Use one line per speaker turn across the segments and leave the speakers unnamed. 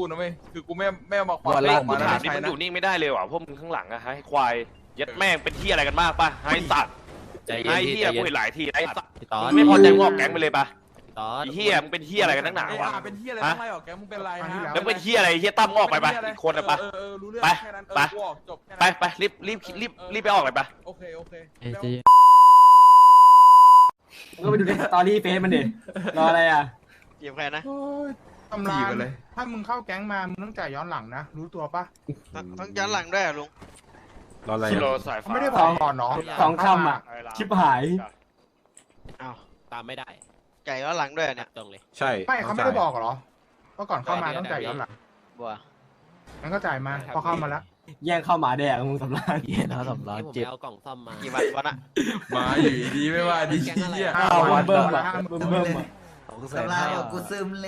สู้นะเว้ยคือกูไม่ไม่เอามาค
วั
วาม
น
เล
ละ
ขออก
กู
มานะ
ถาม
ไม่
นี่
ใช่
มัน
นะ
อยู่นิ่งไม่ได้เลยว่ะพวกมึงข้างหลังอะให้ควายยัดแม่งเป็นที่อะไรกันมากป่ะให้สัตว์
ใจเย็น
ให้
พี่
เฮีย
ใจเย็
กู
น
เห็นหลายทีไอ้สัตว์
พี่ตอน
ไม่พอใจงอกแก๊งไปเลยป่ะ
พี่ตอน
ไอ้เฮียมึงเป็นเฮียอะไรกันนักหนา
ไอ้
วะ
อาเป็นเฮียอะไรต้องไล่ออกแกมึงเป็นไรฮะ
แล้วเป็นเฮียอะไรเฮียตั้มงอกไปป่ะอีกคนอะป่ะ
เออเออรู้เรื่อง
ไป
แค่นั้นเออ
ไป
กูออกจบแค่
ไป
นั้น
ไปรีบรีบรีบรีบไปออกเลยป่ะ
โอเคโอเค
เอ้ยใจเย็น
มึงก็ไปดูในสตอรี่เฟซมันดิรออะไรอะ
เกี่ยวใครนะ
ตำรานถ้ามึงเข้าแก๊งมา มึงต้องจ่ายย้อนหลังนะ รู้ตัวปะ
ทั้งทั้งย้อนหลังด้วยเหรอลุง
รออะไร
กิโล
อะ
สาย
เขา
ฟ้า
ไม่ได้บอกก่อนเนาะ
สองคำอะ ชิบหาย
อ้าว
ตามไม่ได้
จ่ายย้อนหลังด้วยเหรอเนี่ย
ตรงเลย
ใช่
ไม่เขาไม่ได้บอกเหรอว่าก่อนเข้ามาต้องจ่ายย้อนหลัง
บัว
งั้นก็จ่ายมาพอเข้ามาแล้ว
แย่งเข้าหมาแดกมึงสำราน
เย็นนะสำราน
ที่ผม
เจ็บ
ไปเอากล่องซ่อมมา
กี่วันวันอะ
มาอยู่ดีไม่ว่าดี
แก๊งอะไร
เฮีย
อะ
ห้า
อ้าว
วัน
เบิ่ม
ละ
อะ
ห้าหมื่น
เบิ่มเบิ่มอะ
สำรานบอกกูซึม
เ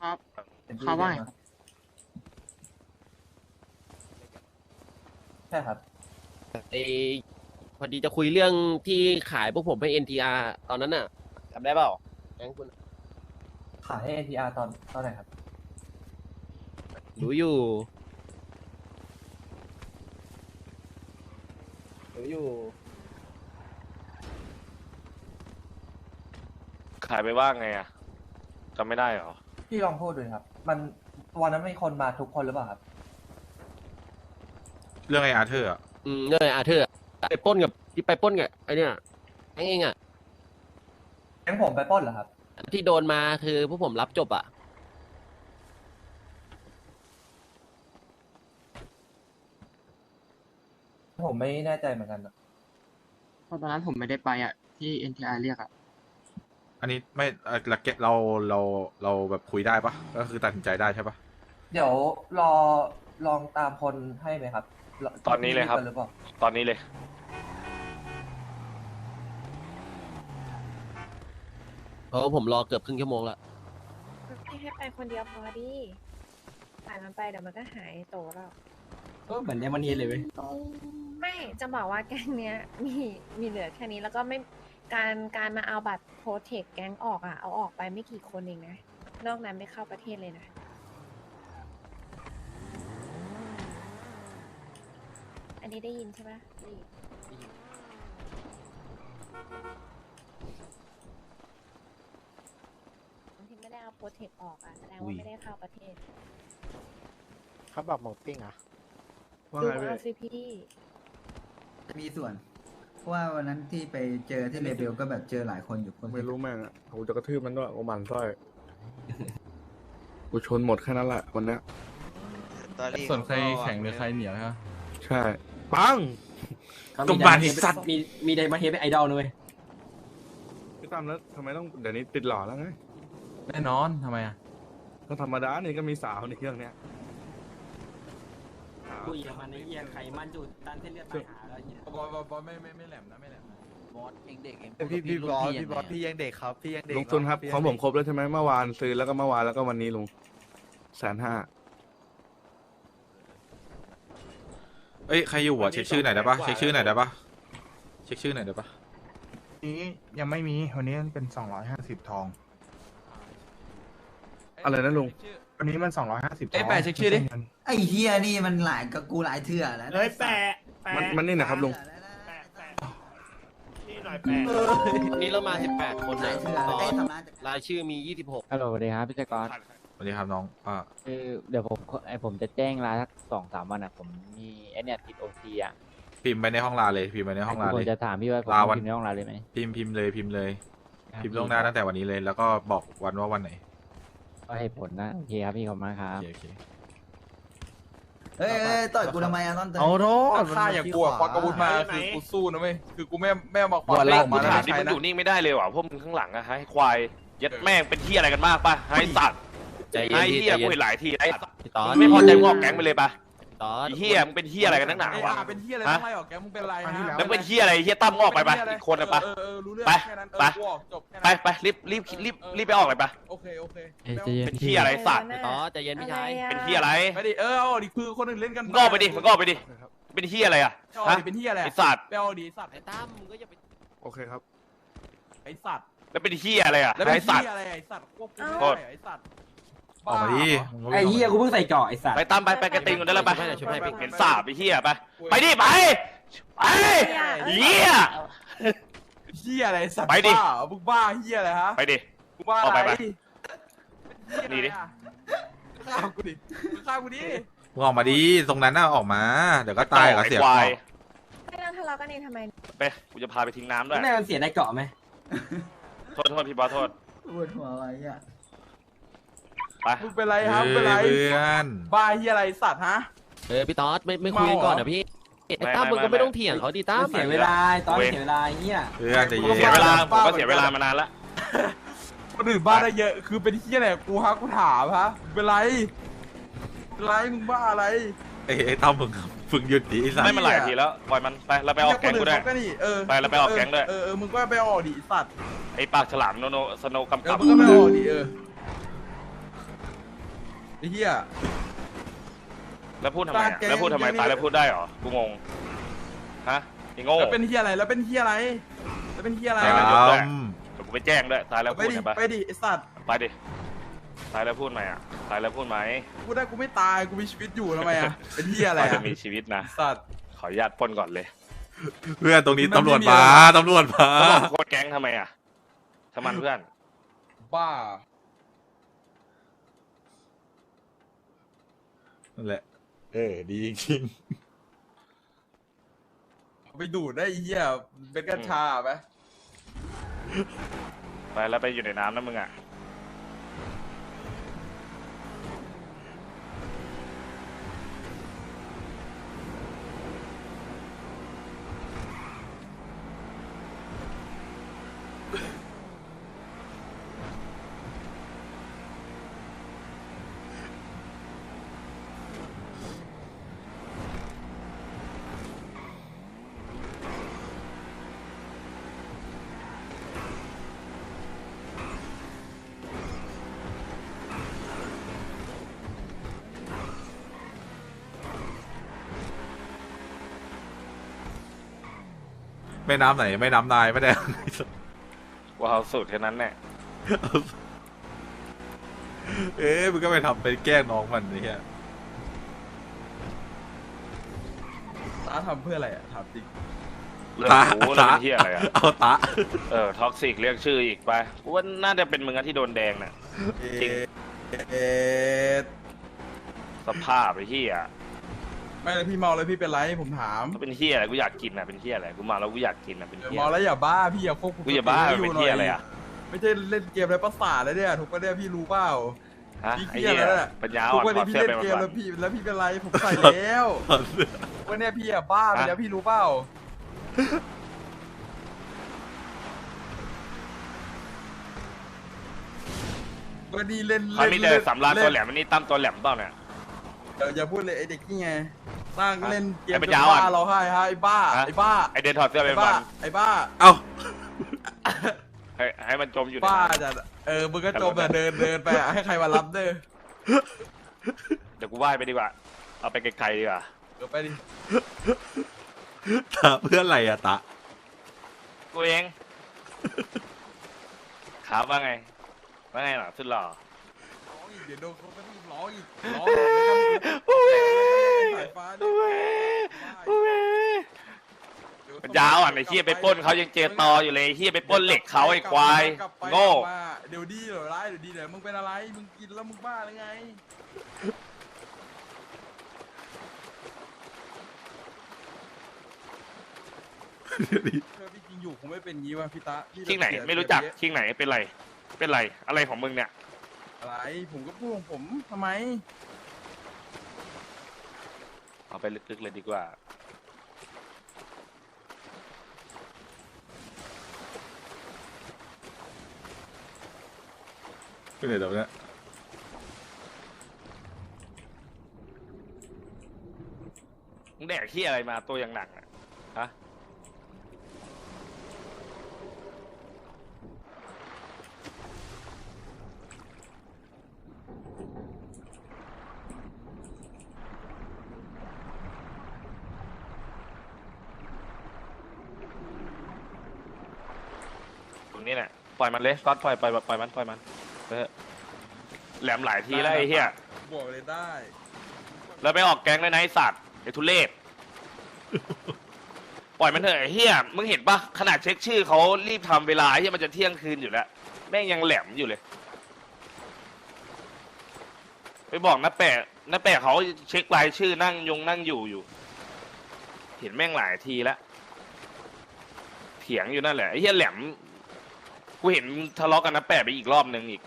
ขาว่า
ใช่ครับ
เออพอดีจะคุยเรื่องที่ขายพวกผมให้ NTR ตอนนั้นน่ะจำได้เปล่าแก๊งคุณ
ขายให้ NTR ตอนตอนไหนครับ
รู้อยู่ รู้อยู่
ขายไปว่าไงอะจำไม่ได้เหรอ
พี่ลองพูดดูครับ มันวันนั้นมีคนมาทุกคนหรือเปล่าครับ
เรื่องไอ้อาร์เธอร์อะ
อืมเนี่ยอาเธอร์ไปปล้นกับที่ไปปล้นกับไอเนี่ยแก๊งเองอะ
แก๊งผมไปปล้นเหรอครับ
ที่โดนมาคือพวกผมรับจบอะ
ผมไม่แน่ใจเหมือนกัน
เพราะตอนนั้นผมไม่ได้ไปอะ ที่ NTR เรียกอะ
อันนี้ไม่เอ่อเราเก็ตเราเราเราแบบคุยได้ปะก็คือตัดสินใจได้ใช่ปะ
เดี๋ยวรอลองตามคนให้ไหมครับ
ตอนนี้เลยครับ
หรือเปล่า
ตอนนี้เลย
เพราะว่าผมรอเกือบครึ่งชั่วโมงละ
ให้ให้ไปคนเดียวพอดิปล่อยมันไปเดี๋ยวมันก็หายโตแล้ว
ก็เหมือนในวันนี้เลยเว้ย
ไม่ จะบอกว่าแก๊งเนี้ยมีมีเหลือแค่นี้แล้วก็ไม่ การการมาเอาบัตรโปรเทคแก๊งออกอะ เอาออกไปไม่กี่คนเองนะ นอกนั้นไม่เข้าประเทศเลยนะ อันนี้ได้ยินใช่ปะได้ยินที่ไม่ได้เอาโปรเทคออกอะแสดงว่าไม่ได้เข้าประเทศ
เขาบอกหมกปิ้งอะ
ดูเอาสิพี่
มีส่วนเพราะ ว่าวันนั้นที่ไปเจอที่เลเบลก็แบบเจอหลายคนอยู่คน
ไม่รู้แม่งอะกูจะกระทืบมันด้วยกูหมันไส้กูชนหมดแค่นั้นแหละวันเนี้ย
ตอรี่
ส่วนใครแข่งหรือใครเหนียวฮะ
ใช่ ปัง
ก็บาดสัตว์
มีมีไดมาเฮดเป็นไอดอลนะเว้ย
พี่ตั้มแล้วทำไมต้องเดี๋ยวนี้ติดหล่อแล้วไง
แน่นอนทำไมอะ
ก็ธรรมดานี่ก็มีสาวในเครื่องเนี้ยสาว
คุยกับมันไอ้เหี้ยไขมันจุดตันเส้นเลือดตายหาแล้วไอ้เหี้ย
บอสบอสบอสไม่ไม่ไม่แหลมนะไม่แหลมนะ
บอสเองเด็กเอง
พี่พี่บอสพี่บอสพี่ยังเด็กครับพี่ยังเด็ก
ลุงตุนครับของผมครบแล้วใช่ไหมเมื่อวานซื้อแล้วก็เมื่อวานแล้วก็วันนี้ลุงแสนห้า
เอ้ยใครอยู่อะเช็คชื่อหน่อยได้ปะเช็คชื่อหน่อยได้ปะเช็คชื่อหน่อยได้ปะ
นี้ยังไม่มีวันนี้มันเป็นสองร้อยห้าสิบทอง
อะไรนะลุง
วันนี้มันสองร้อยห้าสิบทอง
เอ้ยแปะเช็คชื่อดิ
ไม่ใเงิน
ไอ้เฮียนี่มันหลายกับกูหลายเถื่อแล้ว
เฮ้ยแปะ
มันมันนี่นะครับลุง
นี่หน่อยแปะ
วันนี้เรามา 18 คน
หลา
นะ
ยเถื่อ
ตอ
ไอ้
น
ทำร้านจาก
รายชื่อมี 26
ฮัลโหลสวัสดีครับพี่จักร
สวัสดีครับน้องอ่า
คือเดี๋ยวผมไอผมจะแจ้งลาสักสองสามวันอะ ผมมีไอเนี่ยติดโอทีอะ
พิมพ์ไปในห้องลาเลย พิมพ์ไปในห้องลา
ผ
เล
ม
ย
จะถามพี่ว่าผม
ลา
ต้อง
วัน
พิมพ์ในห้องลาเลยไหม
พิมพ์พิมพ์เลยพิมพ์เลย
ครับ
พิมพ์ล่วงหน้าตั้งแต่วันนี้เลย แล้วก็บอกวันว่าวันไหน
ก็ให้ผลนะโอเคครับพี่ขอบคุณมากครั
โอบ เคโอเค
เอ้ยเอ้ยต่อยกูทำไมอะตอนเตย
เอาโทษ
ถ้าอย่างกลัวควักอาวุธมาคือกูสู้นะเว้ยคือกูไม่ไม่เอามาความ
วัน
เล
ละ
ขออก
กู
มานะ
ถาม
ไม่
นี่
ใช่
มันอ
นะ
ยู่นิ่งไม่ได้เลยว่ะพวกมึงข้างหลังอะให้ควายยัดแม่งเป็นที่อะไรกันมากป่ะให้สัตว์
ใจเย็น
ให้
พี่
เฮีย
ใจเย็
กู
น
เห็นหลายทีไอ้สัตว์
พี่ตอน
ไม่พอใจงอกแก๊งไปเลยป่ะ
ตอน
ไอ้เฮียมึงเป็นเฮียอะไรกันนักหนา
ไอ้
วะ
อาเป็นเฮียอะไรต้องไล่ออกแกมึงเป็นไรฮะ
แล้วเป็นเฮียอะไรเฮียตั้มงอกไปป่ะอีกคนอะป่ะ
เออเออรู้เรื่อง
ไป
แค่นั้นเอ
ไป
อกูออกจบแค่
ไป
นั้น
ไปรีบรีบรีบรีบไปออกเลยป่ะ
โอเคโอเค
เอ้ยใจเย็น
เป็นเฮียอะไรสัตว์
พี่ตอนใจเย็นพี่ชาย
อะไรอะ
เป็นเฮียอะไร
ไปดิเออเอาดิคือคนอื่นเล่นกัน
มึงก็ออกไปดิมึงก็ออกไปดิเป็นเฮียอะไรอะ
เอา
ฮะ
ดิเป็นเฮียอะไร
ไอสัตว์
ไปเอาดิไอ้สัตว์
ไอ้ตั้มมึงก็อย่าไป
โอเคครับ
ไอ้สัตว์
แล้วเป็นเฮียอะไรอะ
แล้วเป็น
ไอสัต
เฮี
ว์
ยอะไรไอ้สัตว์ควบคุม
โท
ไม่
ษ
ได้ไอ้สัตว์
ออกมาดิ
บ้
ไอ้เฮียกูเพิ่งใส่เกาะไอ้สัตว์
ไปตามไปไปกระติงกันได้แล้วไป
ช่วยให้ช่วยให้พี่
เห็นสาบไอเฮียไปไปดิไปไปเฮีย
เฮียอะไรไอ้สัตว์
ไปดิ
บ้ามึงบ้าเฮียอะไรฮะ
ไปดิ
มึงบ้า
เอา
อะไร
ไปไป
เป็นเหี้ยอะไร
นี่ดิ
อะฆ่ากูดิมึงฆ่ากูดิ
มึงออกมาดิตรงนั้นน่ะออกมา เดี๋ยวก็ตายกับ
ไอ้
เสีย
ควาย
ไม่ต้องทะเลาะกันเองทำไม
ไปกูจะพาไปทิ้งน้ำด้วย
แม่มันเสียในเกาะไหม
โทษโทษพี่บอสโทษ
ปวดหัวไว้อะ
ไป
มึงเป็นไร
เอ
ครับเป็นไร
อเพื่อน
บ้าเฮียอะไรสัตว์ฮะ
เออพี่ต๊อดไม่ไม่คุยกันก่อนนะพี่ไอ้ตั้ม
ไม่
มึงก็
ไม่
ไม่ต้องเถียงเขาดิตั้ม
มันเสียเวลาตอนเสียเวลาไอ้เฮีย
เพื่อนใจะ
กู
เย็
เสีย
น
เวลาผมก็เสียเวลามานานละ
คนอื่นบ้าได้เยอะ คือเป็นเฮียอะไรกูฮะกูถามฮะเป็นไรเป็นไรมึงบ้าอะไร
ไอ้ไอ้ตั้มมึงฝึกหยุดดิไอ้สัส
ไม่มาหลายทีแล้วปล่อยมันไปเราไปออกแก๊งกูด้วย
เหี้ยคนอื่นเขาก็นี่เออ
ไปแล้วไปออกแก๊งด้วย
เออเออมึงก็ไปออกดิไอ้สัตว์
ไอปากฉลามโนโนสโนกำ
เอ
กั
อบมึงก็ไปออกดิเออ ไอ้เฮีย
แล้วพูดทำไม
ปาก
อะ
แก๊ง
แล้วพูดทำไม
แก๊ง
ตายแล้วพูดได้เหรอ กูงง ฮะไอ้โง่
แล้วเป็นเฮียอะไร แล้วเป็นเฮียอะไร แล้วเป็นเฮียอะไร
ใช่
ต
มันา
ม
ยกด้วย เดี๋ยวกูไปแจ้งด้วยตายแล้ว
ไป
พูด
ดิ
เห็นปะ
ไปดิไอ้สัตว์
ไปดิ ตายแล้วพูดไหมอะตายแล้วพูดไหม
กูได้กูไม่ตาย กูมีชีวิตอยู่ทำไมอะ เป็นเฮียอะไร
เราจะ
อะ
มีชีวิตนะ
สัตว์
ขออนุญาตปล้นก่อนเลย
เพื่อนตรงนี้
มัน
ตำรวจ
ไม่มี
มา
อะไร
ตำรวจมา
แล้วบอกโคตรแก๊งทำไมอะทำไมเพื่อน
บ้า
นั่นแหละ เออ ดีจริง
ไปดูดได้ไอ้เฮียเป็นกัญชาไหม
ไปแล้วไปอยู่ในน้ำนะมึงอะ
แม่น้ำไหนแม่น้ำนายไม่ได้
ว่าเอาสูตรแค่นั้นแน่
เอ๊ะมึงก็ไปทำไปแกล้งน้องมันไอ้เหี้ย
ตาทำเพื่ออะไรอะถามจริง
เรื่องกูแล้วเป็นที่อะไรอะ
เอาตะ
เออท็อกซิกเรียกชื่ออีกไปกูว่าน่าจะเป็นมึงอะที่โดนแดงน่ะจริง
เอ๊ะ
สภาพไอ้เหี้ย
ไม่แล้วพี่เมาแล้วพี่เป็นไรผมถาม
ถ้าเป็นเหี้ยอะไรกูอยากกินอะเป็นเหี้ยอะไรกูมาแล้วกูอยากกินอะเป็น
เดี๋ยว
เหี้ย
เมาแล้วอย่าบ้าพี่อย่าควบคุม
กูอย่าบ้า
สติ
เป็น
ให้
เหี้ยอะไรอะ
ไม่ใช่เล่นเกมอะไรประสาทแล้วเนี่ยถูกปะเนี่ยพี่รู้เปล่า
ฮะ
พี่
ไอ้
เครียด
เหี้ย
แล้วน่ะ
ปัญญา
ทุ
อ่อกน
วัน
ถอ
นี้
ด
พี่
เสื้อ
เล่
ไป
นเกม
วั
แล้ว
น
พี่แล้วพี่เป็นไรผมใส่แล้ววันเนี้ยพี่อะบ้าไปแล้วพี่รู้เปล่าวันนี้เล่น
ๆเขา
เล่น
มีแต่สำรานตัวแหล
เม
อันนี้ตั้มตัวแหลมเปล่าเนี่ย
เดี๋ยวอย่าพูดเลยไอเด็กนี่ไง สร้างเล่นเกม
ไอ้ปัญ
จ
ญานอ่อน
บ้าเราให้ฮะไอ้บ้า
ฮะ
ไอ้บ้า
ไอเดนถอดเสื้อไป
ไอ้
วั
บ้านไอ้บ้า
เอ้า
ให้ให้มันจมอยู่ใน
บ้า
น้ำ
จัดเออมึงก็จมแต่เดินเดินไปอะให้ใครมารับเด้อ
เดี๋ยวกูว่ายไปดีกว่า เอาไปไกลๆดีกว่า
เดี๋ยวไปดิ
ตะเพื่อนอะไรอะตะ
กูเอง ครับว่าไง ว่าไงหรอสุดหล่อ
ร้องอีกเดี๋ยวโดนเขาก็ต้องร้องอีกร้องอีกแล้วก็ สายฟ้าดิเดี๋ยว
อ่อนไอ้เฮียไปปล้นเขายังเจตออยู่เลยไอ้เฮียไปปล้นเหล็กเขาไอ้ควาย
กลับไป
โง่
กลับมาเดี๋ยวดีเดี๋ยวร้ายเดี๋ยวดีเดี๋ยวมึงเป็นอะไรมึงกินแล้วมึงบ้าหรือไงเธอพี่จริงอยู่คงไม่เป็นงี้ว่ะพี่ตะพี่
คิงไหน
เสีย
ไม่รู้จัก
เสีย
คิงไหนเป็นไร เป็นไรอะไรของมึงเนี่ย
อะไรผมก็พูดของผมทำไม
เอาไปลึกๆเลยดีกว่า
เป็นไงเดี๋ยวเนี้ย
มึงแดกขี้อะไรมาตัวอย่างหนักอะ ฮะ นี่แหละปล่อยมันเลยก๊อตปล่อยปล่อยปล่อยมันปล่อยมันเออแหลมหลายทีแล้วไอ้เหี้ย
บอกเลยได้
แล้วไปออกแก๊งเลยนะไอ้สัตว์ไอ้ทุเรศปล่อยมันเถอะไอ้เฮียมึงเห็นปะขนาดเช็คชื่อเขารีบทำเวลาไอ้เฮียมันจะเที่ยงคืนอยู่แล้วแม่งยังแหลมอยู่เลย ไปบอกน้าแปะน้าแปะเขาเช็ครายชื่อนั่งยงนั่งอยู่อยู่ เห็นแม่งหลายทีแล้วเถียงอยู่นั่นแหละไอ้เฮียแหลม กูเห็นทะเลาะกันน้าแปะไปอีกรอบนึงอีก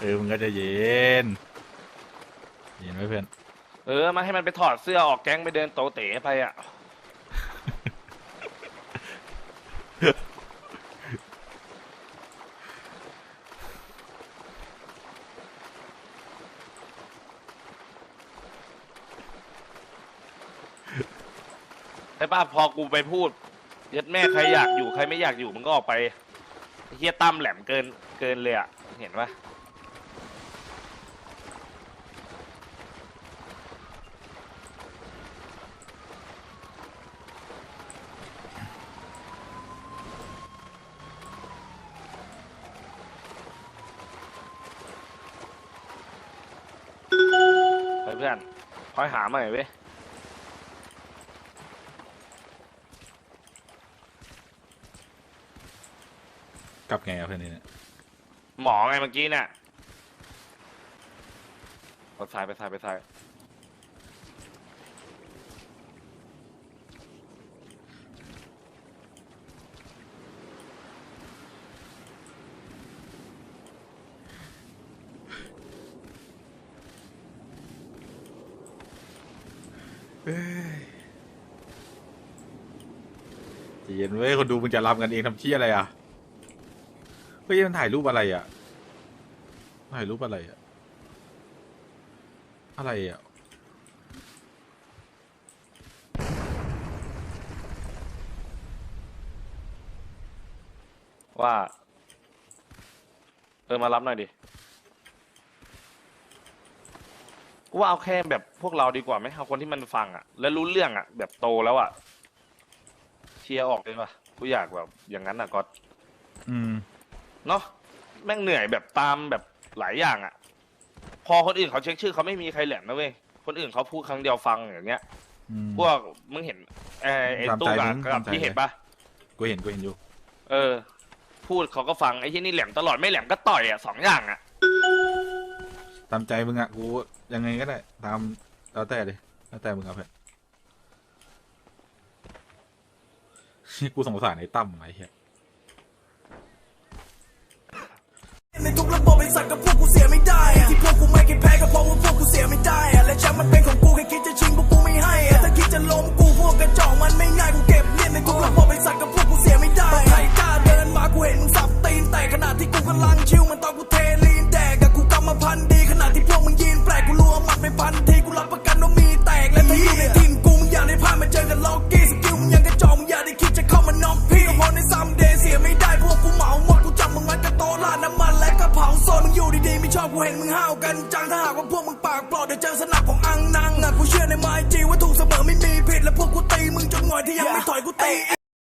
เออมึงก็จะเย็น เย็นไหมเพื่อน
เออมาให้มันไปถอดเสื้อออกแก๊งไปเดินโตเต๋ไปอะ ใช่ป่ะพอกูไปพูด ยัดแม่ใครอยากอยู่ใครไม่อยากอยู่มึงก็ออกไปไอ้เฮียตั้มแหลมเกินเกินเลยอะเห็นปะไปเพื่อนคอยหาใหม่เว้ย
กลับ ไงอะเพื่อนนี่เนี่ย
หมอไงเมื่อกี้เนี่ยไปซ้ายไปซ้ายไปซ้าย
ใจเย็นเว้ยคนดูมึงจะรับกันเองทำที่อะไรอะ เฮ้ยมันถ่ายรูปอะไรอะ ถ่ายรูปอะไรอะ อะไรอะ
ว่าเออมารับหน่อยดิกูว่าเอาแค่แบบพวกเราดีกว่าไหมเอาคนที่มันฟังอะ แล้วรู้เรื่องอะ แบบโตแล้วอะเชียร์ออกเลยป่ะกูอยากแบบอย่างนั้นอะก็
อืม
เนาะแม่งเหนื่อยแบบตามแบบหลายอย่างอะ พอคนอื่นเขาเช็คชื่อเขาไม่มีใครแหลมนะเว้ยคนอื่นเขาพูดครั้งเดียวฟังอย่างเงี้ย
อืม
พวกมึงเห็นเออไอ้
ตามใจ
ตู้กับ
มึง
กับ
ตามใจ
ที่เห็นปะ
กูเห็นกูเห็นอยู่
เออ พูดเขาก็ฟังไอ้ที่นี่แหลมตลอดไม่แหลมก็ต่อยอะสองอย่างอะ
ตามใจมึงอะกูยังไงก็ได้ ตามแล้วแต่เลยแล้วแต่มึงเอาเพื่อน กูสงสารไอ้ตั้มไอ้เหี้ย
ในทุกระบบไอ้ สัตว์กับพวกกูเสียไม่ได้อะที่พวกกูไม่เคยแพ้ก็เพราะว่าพวกกูเสียไม่ได้อะและแชมป์มันเป็นของกูแค่คิดจะชิงพวกกูไม่ให้อะถ้าคิดจะล้มกูพวกกระจอกมันไม่ง่ายกูเก็บเลียนในทุกระบบไอสัตว์กับพวกกูเสียไม่ได้ใครกล้าเดินมากูเห็นมึงสับตีนแต่ขณะที่กูกำลังชิวมันตอนกู